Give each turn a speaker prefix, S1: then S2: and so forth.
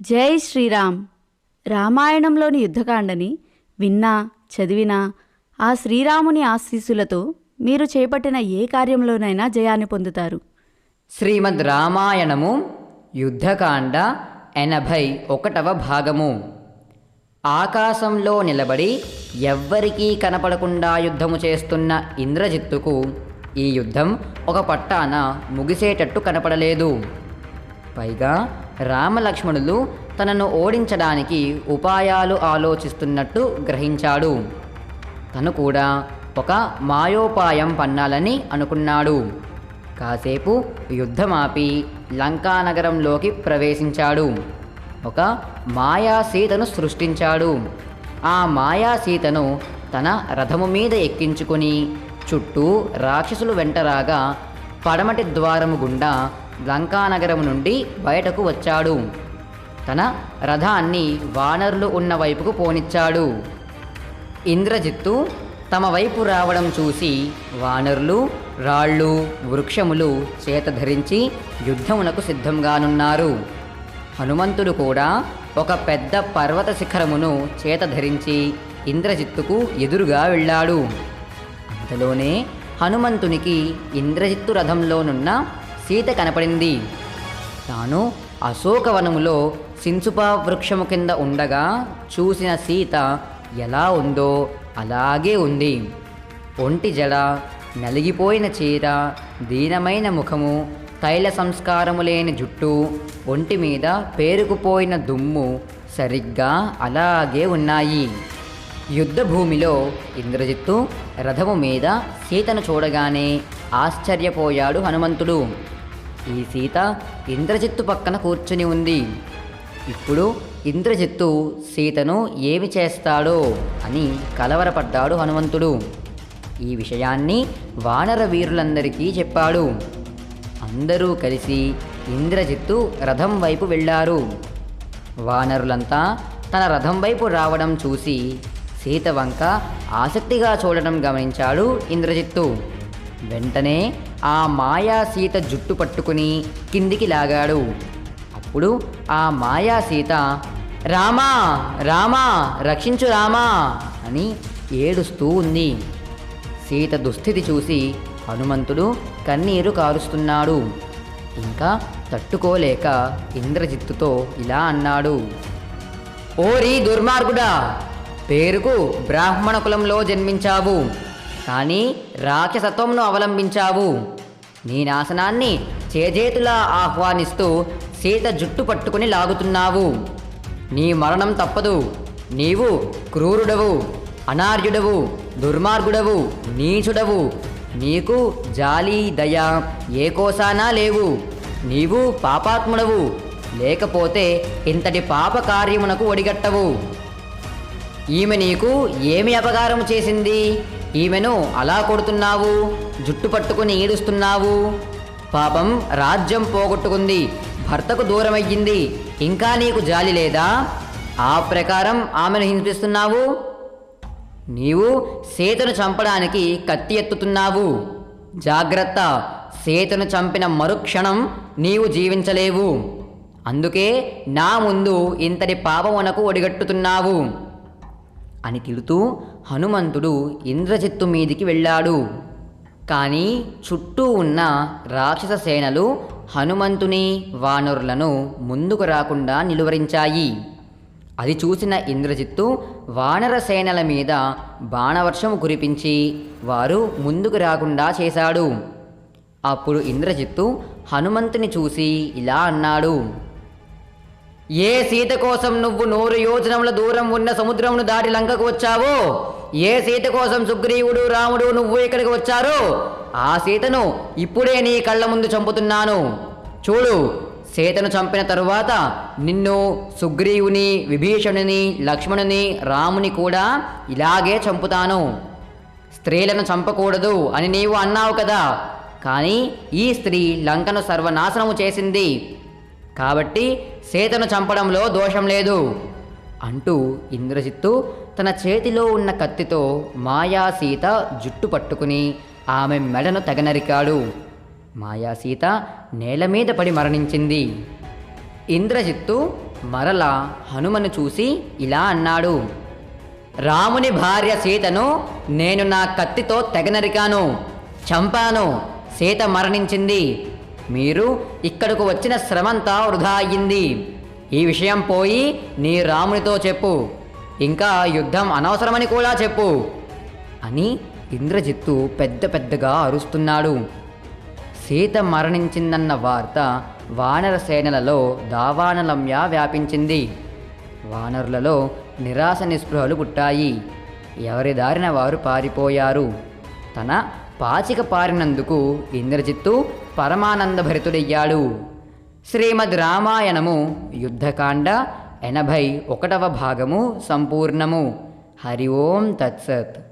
S1: జై శ్రీరామ్. రామాయణంలోని యుద్ధకాండని విన్నా చదివినా ఆ శ్రీరాముని ఆశీస్సులతో మీరు చేపట్టిన ఏ కార్యంలోనైనా జయాన్ని పొందుతారు.
S2: శ్రీమద్ రామాయణము యుద్ధకాండ ఎనభై ఒకటవ భాగము. ఆకాశంలో నిలబడి ఎవ్వరికీ కనపడకుండా యుద్ధము చేస్తున్న ఇంద్రజిత్తుకు ఈ యుద్ధం ఒక పట్టాన ముగిసేటట్టు కనపడలేదు. పైగా రామలక్ష్మణులు తనను ఓడించడానికి ఉపాయాలు ఆలోచిస్తున్నట్టు గ్రహించాడు. తను కూడా ఒక మాయోపాయం పన్నాలని అనుకున్నాడు. కాసేపు యుద్ధమాపి లంకానగరంలోకి ప్రవేశించాడు. ఒక మాయాసీతను సృష్టించాడు. ఆ మాయా సీతను తన రథము మీద ఎక్కించుకొని చుట్టూ రాక్షసులు వెంటరాగా పడమటి ద్వారము గుండా లంకానగరం నుండి బయటకు వచ్చాడు. తన రథాన్ని వానరులు ఉన్న వైపుకు పోనిచ్చాడు. ఇంద్రజిత్తు తమ వైపు రావడం చూసి వానరులు రాళ్ళు వృక్షములు చేత ధరించి యుద్ధమునకు సిద్ధంగానున్నారు. హనుమంతుడు కూడా ఒక పెద్ద పర్వత శిఖరమును చేత ధరించి ఇంద్రజిత్తుకు ఎదురుగా వెళ్ళాడు. అంతలోనే హనుమంతునికి ఇంద్రజిత్తు రథంలోనున్న సీత కనపడింది. తాను అశోకవనములో సించుపా వృక్షము కింద ఉండగా చూసిన సీత ఎలా ఉందో అలాగే ఉంది. ఒంటి జడ నలిగిపోయిన చీర దీనమైన ముఖము తైల సంస్కారము లేని జుట్టు ఒంటి మీద పేరుకుపోయిన దుమ్ము సరిగ్గా అలాగే ఉన్నాయి. యుద్ధభూమిలో ఇంద్రజిత్తు రథము మీద సీతను చూడగానే ఆశ్చర్యపోయాడు హనుమంతుడు. ఈ సీత ఇంద్రజిత్తు పక్కన కూర్చుని ఉంది. ఇప్పుడు ఇంద్రజిత్తు సీతను ఏమి చేస్తాడో అని కలవరపడ్డాడు హనుమంతుడు. ఈ విషయాన్ని వానర వీరులందరికీ చెప్పాడు. అందరూ కలిసి ఇంద్రజిత్తు రథం వైపు వెళ్ళారు. వానరులంతా తన రథం వైపు రావడం చూసి సీత వంక ఆసక్తిగా చూడడం గమనించాడు ఇంద్రజిత్తు. వెంటనే ఆ మాయా సీత జుట్టు పట్టుకుని కిందికి లాగాడు. అప్పుడు ఆ మాయా సీత రామా రామా రక్షించు రామా అని ఏడుస్తూ ఉంది. సీత దుస్థితి చూసి హనుమంతుడు కన్నీరు కారుస్తున్నాడు. ఇంకా తట్టుకోలేక ఇంద్రజిత్తుతో ఇలా అన్నాడు. ఓరి దుర్మార్గుడా పేరుకు బ్రాహ్మణ కులంలో జన్మించావు. కానీ రాక్షసత్వంను అవలంబించావు. నీ నాశనాన్ని చేజేతులా ఆహ్వానిస్తూ సీత జుట్టు పట్టుకుని లాగుతున్నావు. నీ మరణం తప్పదు. నీవు క్రూరుడవు అనార్యుడవు దుర్మార్గుడవు నీచుడవు. నీకు జాలి దయ ఏ కోసానా లేవు. నీవు పాపాత్ముడవు. లేకపోతే ఇంతటి పాప కార్యమునకు ఒడిగట్టవు. ఈమె నీకు ఏమి అపకారం చేసింది? ఈమెను అలా కొడుతున్నావు? జుట్టు పట్టుకుని ఈడుస్తున్నావు పాపం రాజ్యం పోగొట్టుకుంది. భర్తకు దూరమయ్యింది. ఇంకా నీకు జాలి లేదా? ఆ ప్రకారం ఆమెను హింసిస్తున్నావు? నీవు సీతను చంపడానికి కత్తి ఎత్తుతున్నావు. జాగ్రత్త. సీతను చంపిన మరుక్షణం నీవు జీవించలేవు. అందుకే నా ముందు ఇంతటి పాపమునకు ఒడిగట్టుతున్నావు అని తిడుతూ హనుమంతుడు ఇంద్రజిత్తు మీదికి వెళ్ళాడు. కానీ చుట్టూ ఉన్న రాక్షస సేనలు హనుమంతుని వానరులను ముందుకు రాకుండా నిలువరించాయి. అది చూసిన ఇంద్రజిత్తు వానర సేనల మీద బాణవర్షం కురిపించి వారు ముందుకు రాకుండా చేశాడు. అప్పుడు ఇంద్రజిత్తు హనుమంతుని చూసి ఇలా అన్నాడు. ఏ సీత కోసం నువ్వు నూరు యోజనముల దూరం ఉన్న సముద్రమును దాటి లంకకు వచ్చావో? ఏ సీత కోసం సుగ్రీవుడు రాముడు నువ్వు ఇక్కడికి వచ్చారో? ఆ సీతను ఇప్పుడే నీ కళ్ళ ముందు చంపుతున్నాను. చూడు సీతను చంపిన తరువాత నిన్ను సుగ్రీవుని విభీషణుని లక్ష్మణుని రాముని కూడా ఇలాగే చంపుతాను. స్త్రీలను చంపకూడదు అని నీవు అన్నావు కదా. కానీ ఈ స్త్రీ లంకను సర్వనాశనము చేసింది. కాబట్టి సీతను చంపడంలో దోషం లేదు. అంటూ ఇంద్రజిత్తు తన చేతిలో ఉన్న కత్తితో మాయా సీత జుట్టు పట్టుకుని ఆమె మెడను తెగనరికాడు. మాయా సీత నేల మీద పడి మరణించింది. ఇంద్రజిత్తు మరల హనుమను చూసి ఇలా అన్నాడు రాముని భార్య సీతను నేను నా కత్తితో తెగనరికాను చంపాను సీత మరణించింది. మీరు ఇక్కడకు వచ్చిన శ్రమంతా వృధా అయ్యింది. ఈ విషయం పోయి నీ రామునితో చెప్పు. ఇంకా యుద్ధం అనవసరమని కూడా చెప్పు. అని ఇంద్రజిత్తు పెద్ద పెద్దగా అరుస్తున్నాడు. సీత మరణించిందన్న వార్త వానర సేనలలో దావానలమ్య వ్యాపించింది. వానరులలో నిరాశ నిస్పృహలు పుట్టాయి. ఎవరి దారిన వారు పారిపోయారు. తన పాచిక పారినందుకు ఇంద్రజిత్తు పరమానందభరితుడయ్యాడు. శ్రీమద్ రామాయణము యుద్ధకాండ ఎనభై ఒకటవ భాగము సంపూర్ణము. హరి ఓం తత్సత్.